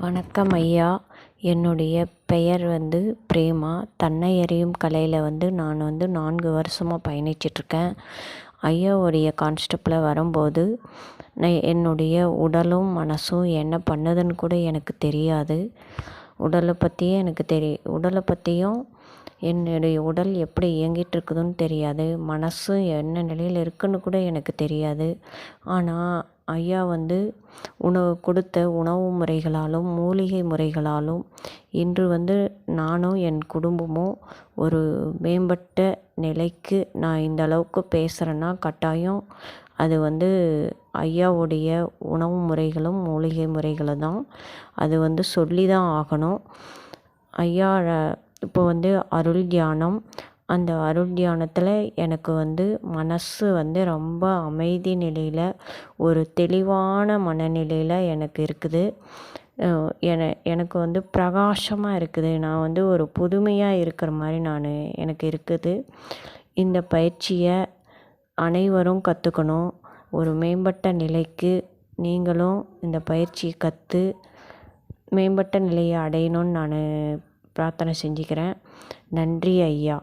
வணக்கம் ஐயா. என்னுடைய பெயர் வந்து பிரேமா. தன்னை அறியும் கலையில் வந்து நான் வந்து நான்கு வருஷமாக பயணிச்சிட்ருக்கேன். ஐயாவுடைய கான்ஸ்டெப்பில் வரும்போது நான் என்னுடைய உடலும் மனசும் என்ன பண்ணுதுன்னு கூட எனக்கு தெரியாது. உடலை பற்றியே எனக்கு தெரிய உடலை பற்றியும் என்னுடைய உடல் எப்படி இயங்கிட்டுருக்குதுன்னு தெரியாது. மனசு என்ன நிலையில் இருக்குன்னு கூட எனக்கு தெரியாது. ஆனால் ஐயா வந்து உணவு கொடுத்த உணவு முறைகளாலும் மூலிகை முறைகளாலும் இன்று வந்து நானும் என் குடும்பமும் ஒரு மேம்பட்ட நிலைக்கு நான் இந்த அளவுக்கு பேசுகிறேன்னா கட்டாயம் அது வந்து ஐயாவுடைய உணவு முறைகளும் மூலிகை முறைகளும் தான். அது வந்து சொல்லி தான் ஆகணும். ஐயா இப்போ வந்து அருள் தியானம் அந்த அருள் தியானத்தில் எனக்கு வந்து மனசு வந்து ரொம்ப அமைதி நிலையில் ஒரு தெளிவான மனநிலையில் எனக்கு இருக்குது. என எனக்கு வந்து பிரகாசமாக இருக்குது. நான் வந்து ஒரு புதுமையாக இருக்கிற மாதிரி நான் எனக்கு இருக்குது. இந்த பயிற்சியை அனைவரும் கற்றுக்கணும் ஒரு மேம்பட்ட நிலைக்கு நீங்களும் இந்த பயிற்சியை கற்று மேம்பட்ட நிலையை அடையணும்னு நான் பிரார்த்தனை செஞ்சுக்கிறேன். நன்றி ஐயா.